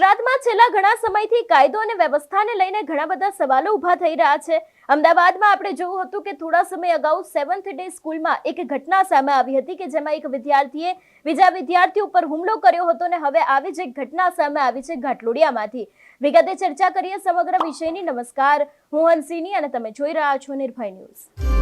ગુજરાતમાં છેલ્લા ઘણા સમયથી કાયદો અને વ્યવસ્થાને લઈને ઘણા બધા સવાલો ઊભા થઈ રહ્યા છે. અમદાવાદમાં આપણે જોયું હતું કે થોડા સમય અગાઉ સેવન્થ ડે સ્કૂલમાં એક ઘટના સામે આવી હતી કે જેમાં એક વિદ્યાર્થીએ બીજા વિદ્યાર્થી ઉપર હુમલો કર્યો હતો અને હવે આવી જ એક ઘટના સામે આવી છે ઘાટલોડિયામાંથી. વિગતે ચર્ચા કરીએ સમગ્ર વિષયની. નમસ્કાર. હું હંસિની અને તમે જોઈ રહ્યા છો નિર્ભય ન્યૂઝ.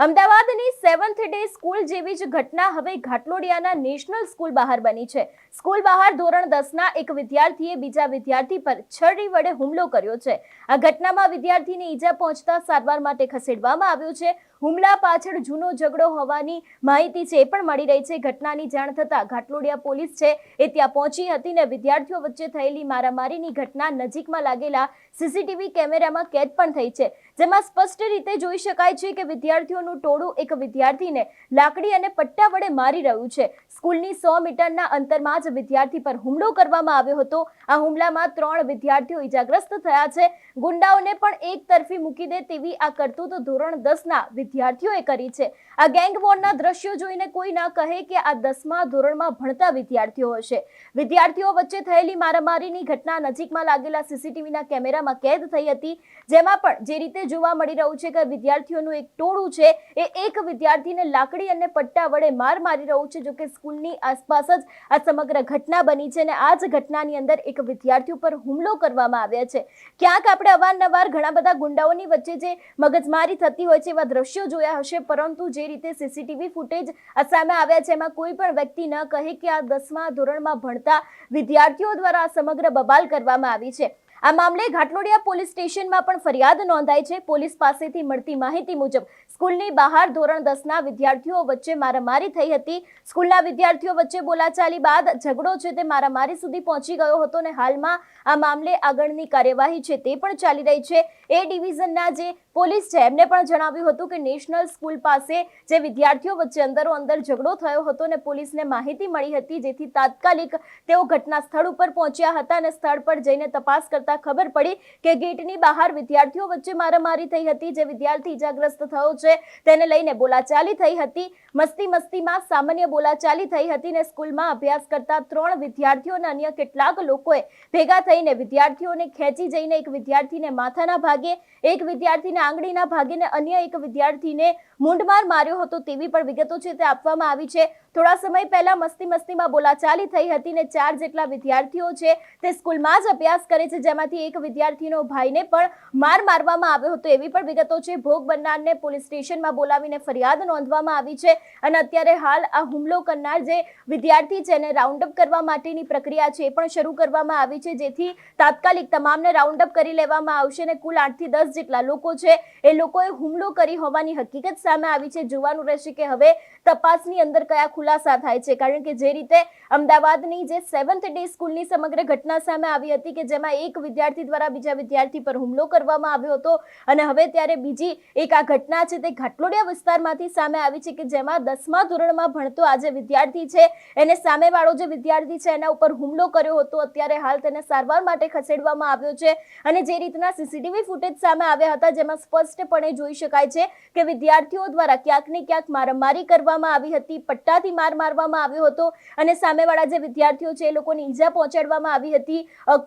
અમદાવાદની સેવન્થ ડે સ્કૂલ જેવી જ ઘટના હવે ઘાટલોડિયાના નેશનલ સ્કૂલ બહાર બની છે. સ્કૂલ બહાર ધોરણ દસના એક વિદ્યાર્થીએ બીજા વિદ્યાર્થી પર છરી વડે હુમલો કર્યો છે. આ ઘટનામાં વિદ્યાર્થીને ઈજા પહોંચતા સારવાર માટે ખસેડવામાં આવ્યો છે. હુમલા પાછળ જૂનો ઝઘડો હોવાની માહિતી છે એ પણ મળી રહી છે. ઘટનાની જાણ થતાં ઘાટલોડિયા પોલીસ છે એ ત્યાં પહોંચી હતી ને વિદ્યાર્થીઓ વચ્ચે થયેલી મારામારીની ઘટના નજીકમાં લાગેલા સીસીટીવી કેમેરામાં કેદ પણ થઈ છે. જેમાં સ્પષ્ટ રીતે જોઈ શકાય છે કે વિદ્યાર્થીઓનું ટોળું એક વિદ્યાર્થીને લાકડી અને પટ્ટા વડે મારી રહ્યું છે. સ્કૂલની સો મીટરના અંતરમાં જ વિદ્યાર્થી પર હુમલો કરવામાં આવ્યો હતો. આ હુમલામાં ત્રણ વિદ્યાર્થીઓ ઇજાગ્રસ્ત થયા છે. ગુંડાઓને પણ એક તરફી મૂકી દે તેવી આ કરતૂત ધોરણ દસના વિદ્યાર્થીઓએ કરી છે. આ ગેંગ વોરના દ્રશ્યો જોઈને કોઈ ના કહે કે આ દસમા ધોરણમાં ભણતા વિદ્યાર્થીઓ હશે. વિદ્યાર્થીઓ વચ્ચે થયેલી મારામારીની ઘટના નજીકમાં લાગેલા સીસીટીવીના કેમેરામાં કેદ થઈ હતી, જેમાં પણ જે રીતે જોવા મળી રહ્યું છે કે વિદ્યાર્થીઓનું એક ટોળું છે, એ એક વિદ્યાર્થીને લાકડી અને પટ્ટા વડે માર મારી રહ્યું છે, જોકે સ્કૂલની આસપાસ જ આ સમગ્ર ઘટના બની છે અને આ જ ઘટનાની અંદર એક વિદ્યાર્થી ઉપર હુમલો કરવામાં આવ્યા છે. ક્યાંક આપણે અવારનવાર ઘણા બધા ગુંડાઓની વચ્ચે જે મગજમારી થતી હોય છે, એવા દ્રશ્યો જોયા હશે, પરંતુ જે રીતે સીસીટીવી ફૂટેજ સામે આવ્યા છે, એમાં કોઈ પણ વ્યક્તિ ન કહે કે આ દસમા ધોરણમાં ભણતા વિદ્યાર્થીઓ દ્વારા સમગ્ર બબાલ કરવામાં આવી છે. આ મામલે ઘાટલોડિયા પોલીસ સ્ટેશનમાં પણ ફરિયાદ નોંધાઈ છે. પોલીસ પાસેથી મળતી માહિતી મુજબ, સ્કૂલની બહાર ધોરણ દસના વિદ્યાર્થીઓ વચ્ચે મારામારી થઈ હતી. સ્કૂલના વિદ્યાર્થીઓ વચ્ચે બોલાચાલી બાદ ઝઘડો છે તે મારામારી સુધી પહોંચી ગયો હતો અને હાલમાં આ મામલે આગળની કાર્યવાહી છે તે પણ ચાલી રહી છે. એ ડિવિઝનના જે પોલીસ છે, એમને પણ જણાવ્યું હતું કે નેશનલ સ્કૂલ પાસે જે વિદ્યાર્થીઓ વચ્ચે અંદરો અંદર ઝઘડો થયો હતો અને પોલીસને માહિતી મળી હતી, જેથી તાત્કાલિક તેઓ ઘટના સ્થળ ઉપર પહોંચ્યા હતા અને સ્થળ પર જઈને તપાસ કરતા ખબર પડી કે ગેટની બહાર વિદ્યાર્થીઓ વચ્ચે મારામારી થઈ હતી, જે વિદ્યાર્થી ઇજાગ્રસ્ત થયો છે, તેને લઈને બોલાચાલી થઈ હતી. મસ્તી મસ્તીમાં સામાન્ય બોલાચાલી થઈ હતી ને સ્કૂલમાં અભ્યાસ કરતા ત્રણ વિદ્યાર્થીઓ અને અન્ય કેટલાક લોકોએ ભેગા થઈને વિદ્યાર્થીઓને ખેંચી જઈને એક વિદ્યાર્થીને માથાના ભાગે, એક વિદ્યાર્થીને આંગળીના ભાગે ને અન્ય એક વિદ્યાર્થીને મૂંઢમાર માર્યો હતો તેવી પણ વિગતો છે તે આપવામાં આવી છે. થોડા સમય પહેલા મસ્તી મસ્તીમાં બોલાચાલી થઈ હતી ને ચાર જેટલા વિદ્યાર્થીઓ છે તે સ્કૂલમાં જ અભ્યાસ કરે છે જેમાંથી એક વિદ્યાર્થીનો ભાઈને પણ માર મારવામાં આવ્યો હતો. એવી પણ વિગતો છે. ભોગ બનનારને પોલીસ સ્ટેશનમાં બોલાવીને ફરિયાદ નોંધવામાં આવી છે અને અત્યારે હાલ આ હુમલો કરનાર જે વિદ્યાર્થી છે એને રાઉન્ડ કરવા માટેની પ્રક્રિયા છે એ પણ શરૂ કરવામાં આવી છે. જેથી તાત્કાલિક તમામને રાઉન્ડ કરી લેવામાં આવશે અને કુલ આઠથી દસ જેટલા લોકો છે એ લોકોએ હુમલો કરી હોવાની હકીકત સામે આવી છે. જોવાનું રહેશે કે હવે તપાસની અંદર કયા ખુલાસા થાય છે. કારણ કે જે રીતે અમદાવાદની જે સેવન્થ ડે સ્કૂલની સમગ્ર ઘટના સામે આવી હતી કે જેમાં એક વિદ્યાર્થી દ્વારા બીજા વિદ્યાર્થી પર હુમલો કરવામાં આવ્યો હતો. અને હવે ત્યારે બીજી એક આ ઘટના છે તે ઘાટલોડિયા વિસ્તારમાંથી સામે આવી છે કે જેમાં દસમા ધોરણમાં ભણતો આ જે વિદ્યાર્થી છે, એને સામેવાળો જે વિદ્યાર્થી છે એના ઉપર હુમલો કર્યો હતો. અત્યારે હાલ તેને સારવાર માટે ખસેડવામાં આવ્યો છે અને જે રીતના સીસીટીવી ફૂટેજ સામે આવ્યા હતા જેમાં સ્પષ્ટપણે જોઈ શકાય છે કે વિદ્યાર્થીઓ દ્વારા ક્યાંક ને ક્યાંક મારામારી કરવામાં આવી હતી, પટ્ટાથી માર મારવામાં આવ્યો હતો અને સામેવાળા જે વિદ્યાર્થીઓ છે એ લોકોને ઈજા પહોંચાડવામાં આવી હતી.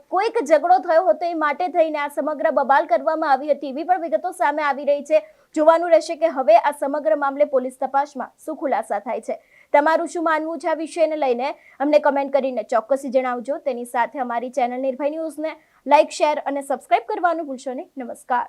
કોઈક ઝઘડો થયો હતો એ માટે થઈને આ સમગ્ર બબાલ કરવામાં આવી હતી. એવી પણ વિગતો સામે આવી રહી છે. જોવાનું રહેશે કે હવે આ સમગ્ર મામલે પોલીસ તપાસમાં શું ખુલાસા થાય છે. તમારું શું માનવું છે આ વિષયને લઈને? અમને કમેન્ટ કરીને ચોક્કસી જણાવજો. તેની સાથે અમારી ચેનલ નિર્ભય ન્યૂઝને લાઇક શેર અને સબસ્ક્રાઇબ કરવાનું ભૂલશો નહીં. નમસ્કાર.